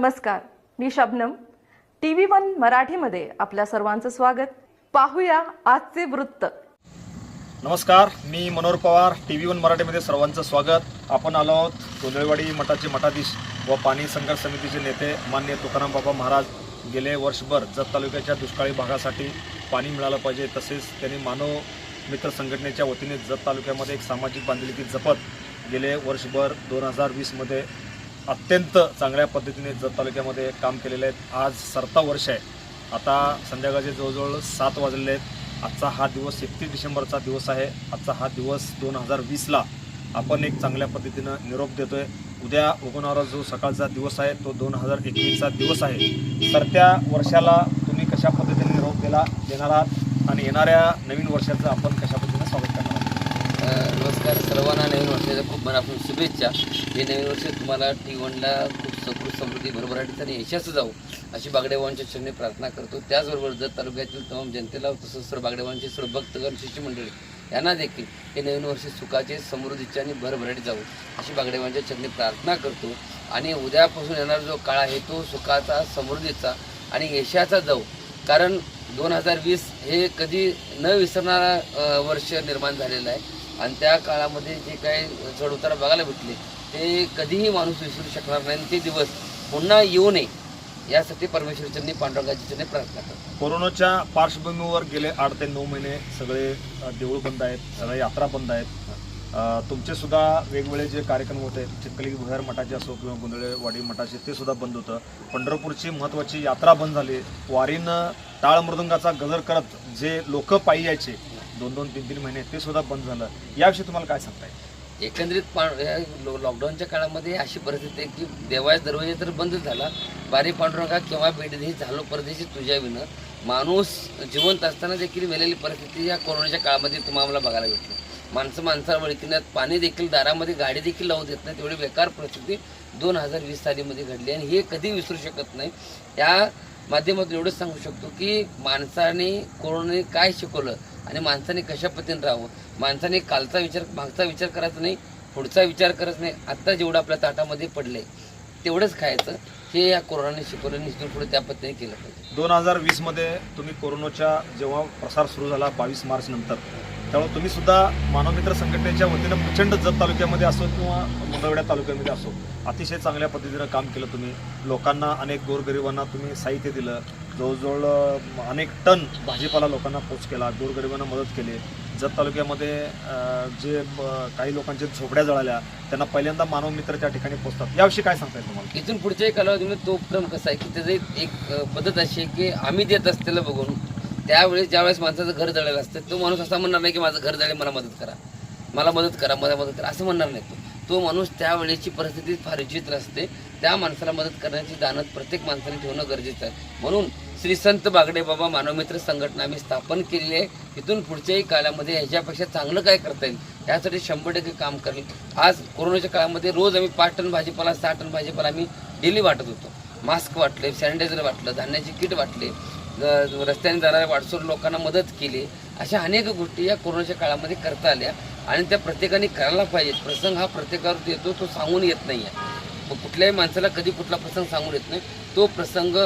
नमस्कार मी Shabnam. T V one मराठीमध्ये आपल्या सर्वांचं स्वागत. पाहूया आजचे वृत्त. नमस्कार मी Manohar Pawar. T V one मराठीमध्ये सर्वांचं स्वागत. आपण आलो आहोत गोंधळवाडी मठाचे मठाधीश व पाणी संघर्ष समितीचे नेते मान्य तुकाराम बाबा महाराज. गेले वर्षभर जत तालुक्याच्या दुष्काळी भागासाठी पाणी मिळालं पाहिजे तसेच त्यांनी मानव मित्र संघटनेच्या वतीने जत तालुक्यामध्ये एक सामाजिक बांधिलकी जपत गेले वर्षभर दोन हजार वीसमध्ये अत्यंत चांगल्या पद्धतीने जत तालुक्यामध्ये काम केलेले आहेत. आज सरता वर्ष आहे. आता संध्याकाळचे जवळजवळ सात वाजलेले आहेत. आजचा हा दिवस एकतीस डिसेंबरचा दिवस आहे. आजचा हा दिवस दोन हजार वीसला आपण एक चांगल्या पद्धतीनं निरोप देतो आहे उद्या उगवणारा जो सकाळचा दिवस आहे तो दोन हजार एकवीसचा दिवस आहे. सरत्या वर्षाला तुम्ही कशा पद्धतीने निरोप दिला देणार आहात? आणि येणाऱ्या नवीन वर्षाचं आपण कशा पद्धतीने स्वागत करणार नमस्कार. सर्वांना नवीन वर्षाच्या खूप मनापासून शुभेच्छा. हे नवीन वर्ष तुम्हाला टी वनला खूप सकृत समृद्धी भरभराटीत आणि यशाचं जाऊ अशी बागडेवांच्या क्षणी प्रार्थना करतो. त्याचबरोबर जत तालुक्यातील तमाम जनतेला तसंच सर्व बागडेवांचे सर्व भक्तगण शिष्यमंडळी यांना देखील हे नवीन वर्ष सुखाचे समृद्धीचे आणि भरभराटी जाऊ अशी बागडेवांच्या चरणी प्रार्थना करतो. आणि उद्यापासून येणारा जो काळ आहे तो सुखाचा समृद्धीचा आणि यशाचा जाऊ कारण दोन हजार वीस हे कधी न विसरणारा वर्ष निर्माण झालेलं आहे. आणि त्या काळामध्ये जे काही चढउतार बघायला भेटले ते कधीही माणूस विसरू शकणार नाही आणि ते दिवस पुन्हा येऊ नये यासाठी परमेश्वरचंनी पांडुरंगाची चरणी प्रार्थना करतो. कोरोनाच्या पार्श्वभूमीवर गेले आठ ते नऊ महिने सगळे देऊळ बंद आहेत सगळ्या यात्रा बंद आहेत. तुमचे सुद्धा वेगवेगळे जे कार्यक्रम होते चिखली भुयार मठाचे असो किंवा गोंधळेवाडी मठाचे ते सुद्धा बंद होतं. पंढरपूरची महत्त्वाची यात्रा बंद झाली. वारीनं टाळ मृदंगाचा गजर करत जे लोक पायी यायचे दोन दोन तीन तीन महिने ते सुद्धा बंद झालं. याविषयी तुम्हाला काय सांगताय? एकंदरीत पा या लॉकडाऊनच्या काळामध्ये अशी परिस्थिती आहे की देवाच्या दरवाजे तर बंदच झाला. बारी पांडुरंगा केव्हा भेट दे झालो परदेशी तुझ्या विनं. माणूस जिवंत असताना देखील मेलेली परिस्थिती या कोरोनाच्या काळामध्ये तुम्हाला बघायला भेटली माणसं माणसाला वळकिण्यात पाणी देखील दारामध्ये गाडी देखील लावू देत नाही तेवढी बेकार परिस्थिती दोन हजार वीस सालीमध्ये घडली आणि हे कधी विसरू शकत नाही. या माध्यमातून एवढंच सांगू शकतो की माणसाने कोरोनाने काय शिकवलं आणि माणसाने कशा पद्धतीने राहावं? माणसाने कालचा विचार मागचा विचार करायचा नाही पुढचा विचार करत नाही. आत्ता जेवढं आपल्या ताटामध्ये पडले तेवढंच खायचं. हे या कोरोनाने शिकवलं निश्चित पुढे त्या पद्धतीने केलं पाहिजे. दोन हजार वीसमध्ये तुम्ही कोरोनाच्या जेव्हा प्रसार सुरू झाला बावीस मार्च नंतर त्यामुळे तुम्ही सुद्धा मानवमित्र संघटनेच्या वतीनं प्रचंड जत तालुक्यामध्ये असो किंवा मंगळवेढा तालुक्यामध्ये असो अतिशय चांगल्या पद्धतीनं काम केलं तुम्ही. लोकांना अनेक गोरगरिबांना तुम्ही साहित्य दिलं. जवळजवळ अनेक टन भाजीपाला लोकांना पोच केला गोरगरिबांना मदत केली. जत तालुक्यामध्ये जे काही लोकांच्या झोपड्या जळाल्या त्यांना पहिल्यांदा मानवमित्र त्या ठिकाणी पोचतात. याविषयी काय सांगता येईल तुम्हाला? इथून पुढच्याही कालावधीमध्ये तो उपक्रम कसा आहे की त्याचं एक- पद्धत अशी आहे की आम्ही देत असलेलं बघून त्यावेळेस ज्यावेळेस माणसाचं घर जळलेलं असतं तो माणूस असा म्हणणार नाही की माझं घर जळेल मला मदत करा. मला मदत करा मला मदत करा असं म्हणणार नाही तो. तो माणूस त्यावेळेची परिस्थिती फार विचित्र असते. त्या माणसाला मदत करण्याची जाणत प्रत्येक माणसाने ठेवणं गरजेचं आहे. म्हणून श्री संत बागडे बाबा मानवमित्र संघटना आम्ही स्थापन केलेली आहे. इथून पुढच्याही काळामध्ये ह्याच्यापेक्षा चांगलं काय करता येईल? त्यासाठी शंभर टक्के काम करेल. आज कोरोनाच्या काळामध्ये रोज आम्ही पाच टन भाजीपाला सहा टन भाजीपाला आम्ही डेली वाटत होतो. मास्क वाटले सॅनिटायझर वाटलं धान्याची किट वाटले. रस्त्याने जाणाऱ्या वाटसोर लोकांना मदत केली. अशा अनेक गोष्टी या कोरोनाच्या काळामध्ये करता आल्या आणि त्या प्रत्येकाने करायला पाहिजेत. प्रसंग हा प्रत्येकावर येतो तो सांगून येत नाही आहे कुठल्याही माणसाला कधी कुठला प्रसंग सांगून येत नाही. तो प्रसंग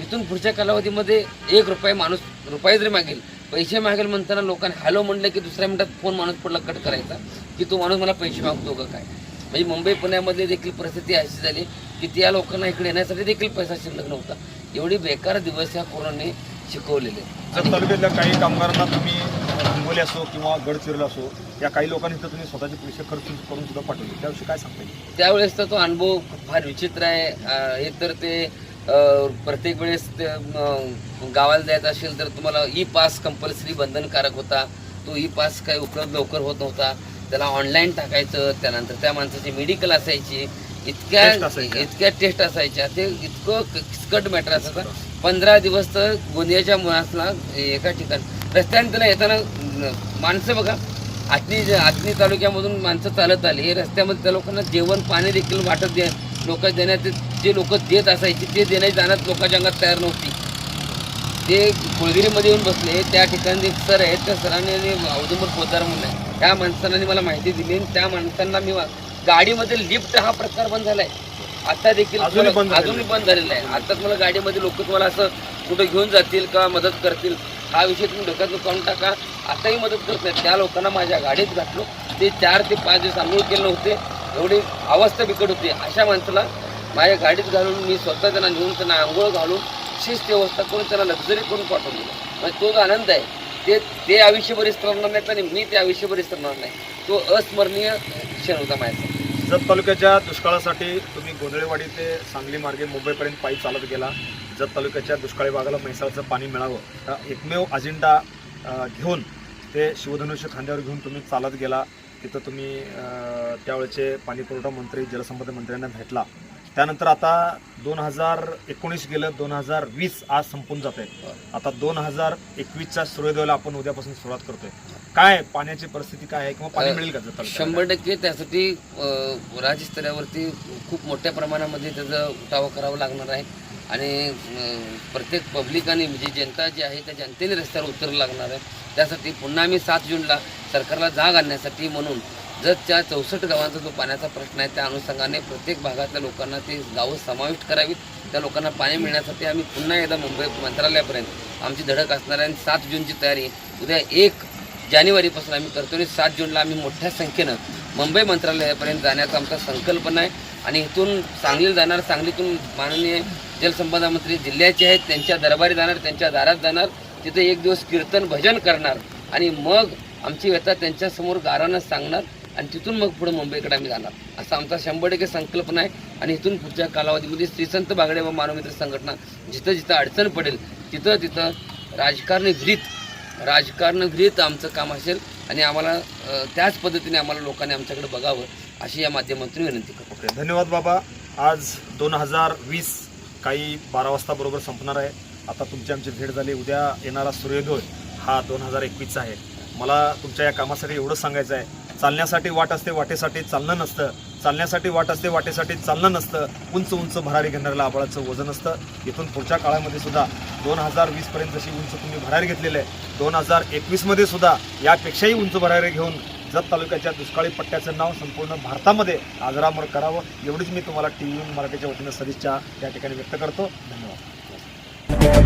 इथून पुढच्या कालावधीमध्ये एक रुपये माणूस रुपये जरी मागेल पैसे मागेल म्हणताना लोकांनी हॅलो म्हणलं की दुसऱ्या मिनिटात फोन माणूस पडला कट करायचा की तो माणूस मला पैसे मागतो का काय? म्हणजे मुंबई पुण्यामध्ये देखील परिस्थिती अशी झाली की त्या लोकांना इकडे येण्यासाठी देखील पैसा शिल्लक नव्हता. एवढी बेकार दिवस या कोरोनाने शिकवलेले. जत तालुक्यातल्या काही कामगारांना तुम्ही हिंगोली असो किंवा गडचिरोली असो या काही लोकांनी तर तुम्ही स्वतःचे पैसे खर्च करून सुद्धा पाठवले. त्याविषयी काय सांगता येईल? त्यावेळेस तर तो अनुभव फार विचित्र आहे. हे तर ते प्रत्येक वेळेस गावाला जायचं असेल तर तुम्हाला ई पास कंपल्सरी बंधनकारक होता. तो ई पास काही उपलब्ध लवकर होत नव्हता. त्याला ऑनलाईन टाकायचं. त्यानंतर त्या माणसाची मेडिकल असायची. इतक्या. इतक्या टेस्ट असायच्या. ते इतकं किचकट मॅटर असायचं. पंधरा दिवस तर गोंदियाच्या माणसाला एका ठिकाणी रस्त्याने त्याला येताना माणसं बघा आतनी आतनी तालुक्यामधून माणसं चालत आली. हे रस्त्यामध्ये त्या लोकांना जेवण पाणी देखील वाटत दे लोक देण्यात जे लोक देत असायचे ते देण्याची जाण्यात लोकांच्या अंगात तयार नव्हती. ते कुळगिरीमध्ये येऊन बसले. त्या ठिकाणी एक सर आहेत. त्या सरांनी आणि औदुंबर पोदार म्हणून आहे. त्या माणसांनी मला माहिती दिली आणि त्या माणसांना मी गाडीमध्ये लिफ्ट हा प्रकार बंद झालाय. आता देखील अजूनही बंद झालेलं आहे. आता तुम्हाला गाडीमध्ये लोक तुम्हाला असं कुठं घेऊन जातील का मदत करतील हा विषय तुम्ही डोक्यातून काढून टाका. आताही मदत करत नाही. त्या लोकांना माझ्या गाडीत घातलो. ते चार ते पाच दिवस आंघोळ केले नव्हते. एवढी अवस्था बिकट होती. अशा माणसाला माझ्या गाडीत घालून मी स्वतः त्यांना नेऊन त्यांना आंघोळ घालून शिस्त व्यवस्था करून त्यांना लक्झरी करून पाठवून दिलं म्हणजे तो जो आनंद आहे. ते ते आयुष्यभर विसरणार नाहीत आणि मी ते आयुष्यभर विसरणार नाही. तो अस्मरणीय क्षण होता माझ्या जत तालुक्याच्या दुष्काळासाठी तुम्ही गोंधळेवाडी ते सांगली मार्गे मुंबईपर्यंत पायी चालत गेला. जत तालुक्याच्या दुष्काळी भागाला म्हैसाळचं पाणी मिळावं. हा एकमेव अजेंडा घेऊन ते शिवधनुष्य खांद्यावर घेऊन तुम्ही चालत गेला. तिथं तुम्ही त्यावेळचे त्यावेळेचे मंत्री जलसंपदा मंत्र्यांना भेटला. त्यानंतर आता दोन हजार एकोणीस गेलं दोन हजार वीस आज संपून जात आहे आता दोन हजार एकवीसच्या सूर्योदयाला आपण उद्यापासून सुरुवात करतोय. काय पाण्याची परिस्थिती काय आहे किंवा पाणी मिळेल का? शंभर टक्के त्यासाठी राज्यस्तरावरती खूप मोठ्या प्रमाणामध्ये त्याचा उठाव करावा लागणार आहे. आणि प्रत्येक पब्लिक आणि म्हणजे जनता जी आहे त्या जनतेने रस्त्यावर उतरावं लागणार आहे. त्यासाठी पुन्हा आम्ही सात जूनला सरकारला जाग आणण्यासाठी म्हणून जतच्या चौसष्ट गावांचा जो पाण्याचा प्रश्न आहे त्या अनुषंगाने प्रत्येक भागातल्या लोकांना ते गावं समाविष्ट करावीत. त्या लोकांना पाणी मिळण्यासाठी आम्ही पुन्हा एकदा मुंबई मंत्रालयापर्यंत आमची धडक असणार आहे. आणि सात जूनची तयारी उद्या एक जानेवारीपासून आम्ही करतो आणि सात जूनला आम्ही मोठ्या संख्येनं मुंबई मंत्रालयापर्यंत जाण्याचा आमचा संकल्पना आहे. आणि इथून सांगलीला जाणार सांगलीतून माननीय जलसंपदा मंत्री जिल्ह्याचे आहेत त्यांच्या दरबारी जाणार त्यांच्या दारात जाणार तिथे एक दिवस कीर्तन भजन करणार. आणि मग आमची व्यथा त्यांच्यासमोर गारानं सांगणार आणि तिथून मग पुढे मुंबईकडे आम्ही जाणार. असा आमचा शंभर टक्के संकल्पना आहे. आणि इथून पुढच्या कालावधीमध्ये श्रीसंत बागडे व मानवमित्र संघटना जिथं जिथं अडचण पडेल तिथं तिथं राजकारणी विहिरीत राजकारण विहिरीत आमचं काम असेल आणि आम्हाला त्याच पद्धतीने आम्हाला लोकांनी आमच्याकडे बघावं अशी या माध्यमातून विनंती करतो. ओके धन्यवाद बाबा. आज दोन हजार वीस काही बारा वाजता बरोबर संपणार आहे. आता तुमची आमची भेट झाली. उद्या येणारा सूर्योदय हा दोन हजार एकवीसचा आहे. मला तुमच्या या कामासाठी एवढं सांगायचं आहे. चालण्यासाठी वाट असते वाटेसाठी चालणं नसतं. चालण्यासाठी वाट असते वाटेसाठी चालणं नसतं. उंच उंच भरारी घेणाऱ्याला आबळाचं वजन असतं. इथून पुढच्या काळामध्ये सुद्धा दोन हजार वीसपर्यंत जशी उंच तुम्ही भरारी घेतलेली आहे दोन हजार एकवीसमध्ये सुद्धा यापेक्षाही उंच भरारी घेऊन जत तालुक्याच्या दुष्काळी पट्ट्याचं नाव संपूर्ण भारतामध्ये आजरामर करावं एवढीच मी तुम्हाला टी व्ही मराठीच्या वतीनं सदिच्छा या ठिकाणी व्यक्त करतो. धन्यवाद.